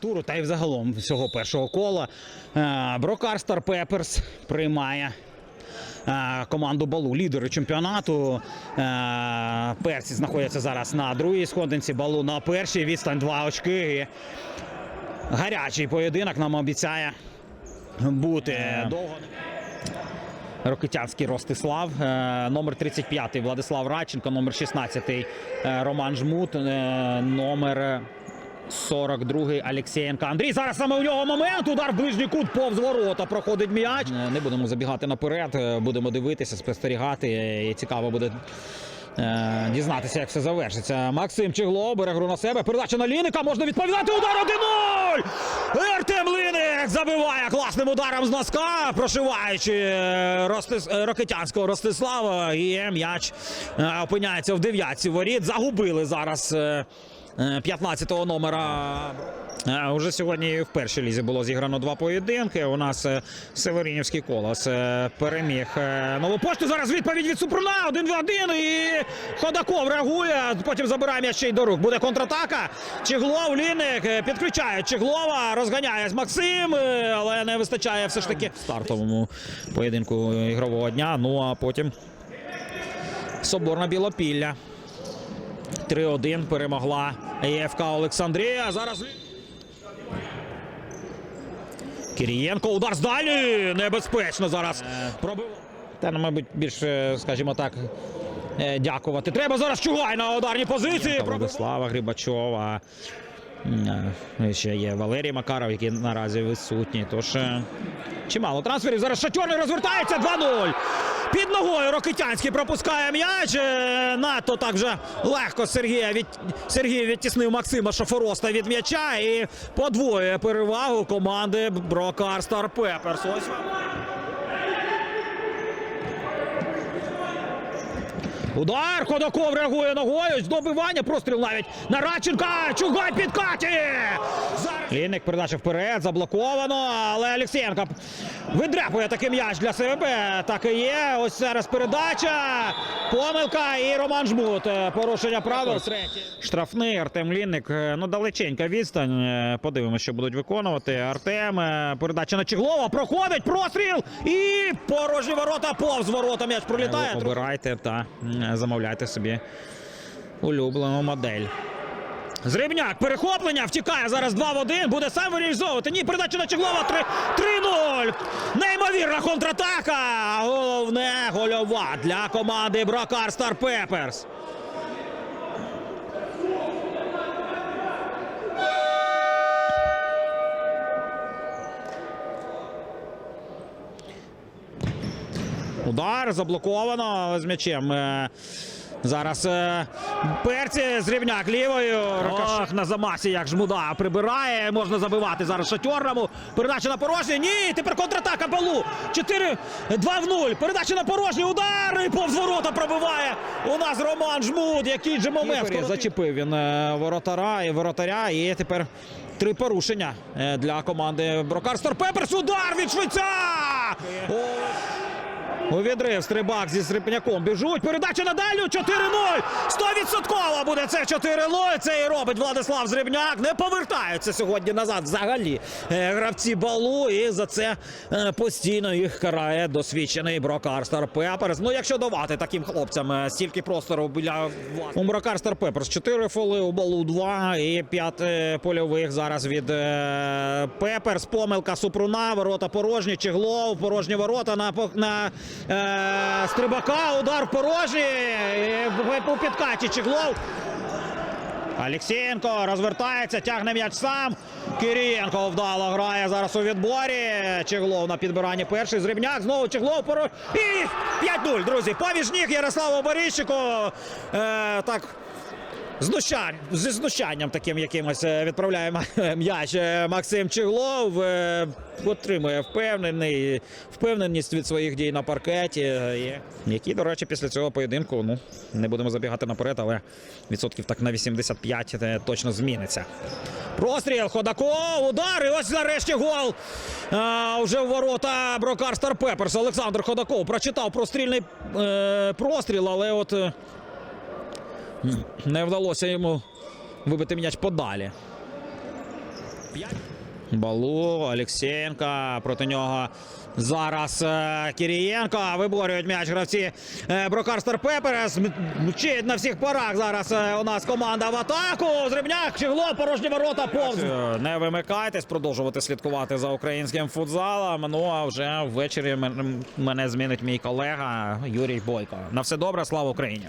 Туру та й взагалом всього першого кола. Е, Брокар Стар Пеперс приймає е, команду Балу, лідери чемпіонату. Е, Персі знаходяться зараз на другій сходинці, Балу на першій. Відстань два очки. Гарячий поєдинок нам обіцяє бути довго. Рокитянський Ростислав, номер 35 Владислав Радченко, номер 16 е, Роман Жмут, номер 42 Алексєєнко. Андрій зараз саме у нього момент. Удар в ближній кут повз ворота. Проходить м'яч. Е, Не будемо забігати наперед. е, Будемо дивитися, спостерігати. е, І цікаво буде. е, Дізнатися, як все завершиться. Максим Чегло бере гру на себе. Передача на Ліника. Можна відповідати. Удар 1-0! Артем Ліник забиває класним ударом з носка, прошиваючи Ростис... Рокитянського Ростислава. І м'яч опиняється в дев'ятці воріт. Загубили зараз 15-го номера. Е, Уже сьогодні в першій лізі було зіграно два поєдинки. У нас е, Северинівський колос е, переміг е, нову пошту. Зараз відповідь від Супруна. Один в один. І Ходаков реагує. Потім забирає м'яч ще й до рук. Буде контратака. Чеглов, Ліник е, підключає Чеглова, розганяє Максим, е, але не вистачає все ж таки стартовому поєдинку ігрового дня. Ну а потім Соборна Білопілля. 3-1 перемогла ЄФК Олександрія. Зараз Кирієнко. Удар здалі. Небезпечно зараз. Пробив. Та, ну, мабуть, більше, скажімо так, е, дякувати. Треба зараз Чугай на ударній позиції. Владислава Грибачова. Е, Ще є Валерій Макаров, який наразі відсутній. Тож е, чимало трансферів. Зараз Шатьорний розвертається 2-0. Під ногою Рокитянський пропускає м'яч. Е, Надто так вже легко Сергія від... Сергій відтіснив Максима Шафороста від м'яча і подвоює перевагу команди Брокар Стар Пеперс. Ось. Удар Ходаков реагує ногою. Добивання, простріл навіть на Радченка. Чугай підкаті. Лінник передача вперед, заблоковано, але Олексієнко видряпує такий м'яч для себе. Так і є. Ось зараз передача. Помилка і Роман Жмут. Е, Порушення правил. Штрафний Артем Лінник. Е, Ну, далеченька відстань. Е, Подивимося, що будуть виконувати. Артем. е, Передача на Чеглова. Проходить простріл. І порожні ворота повз ворота. М'яч пролітає. Обирайте та м, замовляйте собі улюблену модель. Зрібняк, перехоплення, втікає зараз 2 в 1, буде сам вирізовувати. Ні, передача на Чеглова 3 3-0. Неймовірна контратака. Головне гольова для команди Брокар Стар Пеперс. Удар заблоковано з м'ячем. Е, Зараз е, перці зрівняк лівою. Ох, на замасі як жмуда прибирає. Можна забивати зараз шатьорному. Передача на порожній. Ні, тепер контратака Балу. 4 2 в 0. Передача на порожній. Удар і повз ворота пробиває. У нас Роман Жмуд. Який же момент. Зачепив він е, воротара і воротаря. І тепер три порушення для команди Брокар Стар Пеперс. Удар від швейця! У відрив стрибак зі Срипняком біжуть. Передача на дальню 4-0. 100% буде це 4-0. Це і робить Владислав Зрібняк. Не повертаються сьогодні назад взагалі е, гравці балу. І за це е, постійно їх карає досвідчений Брокар Стар Пеперс. Ну, якщо давати таким хлопцям е, стільки простору біля. У Брокар Стар Пеперс 4 фоли, у балу 2 і 5 польових зараз від Пеперс. Помилка Супруна, ворота порожні, Чеглов, порожні ворота на, на е, Стрибака, удар порожній, У підкаті Чеглов. Алексієнко розвертається, тягне м'яч сам. Кирієнко вдало грає зараз у відборі. Чеглов на підбиранні перший. Зрібняк. Знову Чеглов. порож. І 5-0, друзі. Поміж ніг Ярославу Борищику. Е, так. Знущань, зі знущанням таким якимось е, відправляє м'яч е, Максим Чеглов. е, Отримує впевнений, впевненість від своїх дій на паркеті. Які, до речі, після цього поєдинку, ну, не будемо забігати наперед, але відсотків так на 85 е, точно зміниться. Простріл, Ходаков, удар, і ось нарешті гол. А, вже в ворота Брокар Стар Пеперс. Олександр Ходаков прочитав прострільний е, простріл, але от. Не вдалося йому вибити м'яч подалі. Балу, Олексєєнка проти нього. Зараз е, Кірієнко виборюють м'яч гравці е, Брокар Стар Пеперес. Мчить на всіх парах. Зараз е, у нас команда в атаку. Зрібняк, Чегло, порожні ворота, повз. Не вимикайтесь, продовжувати слідкувати за українським футзалом. Ну а вже ввечері мене змінить мій колега Юрій Бойко. На все добре, слава Україні!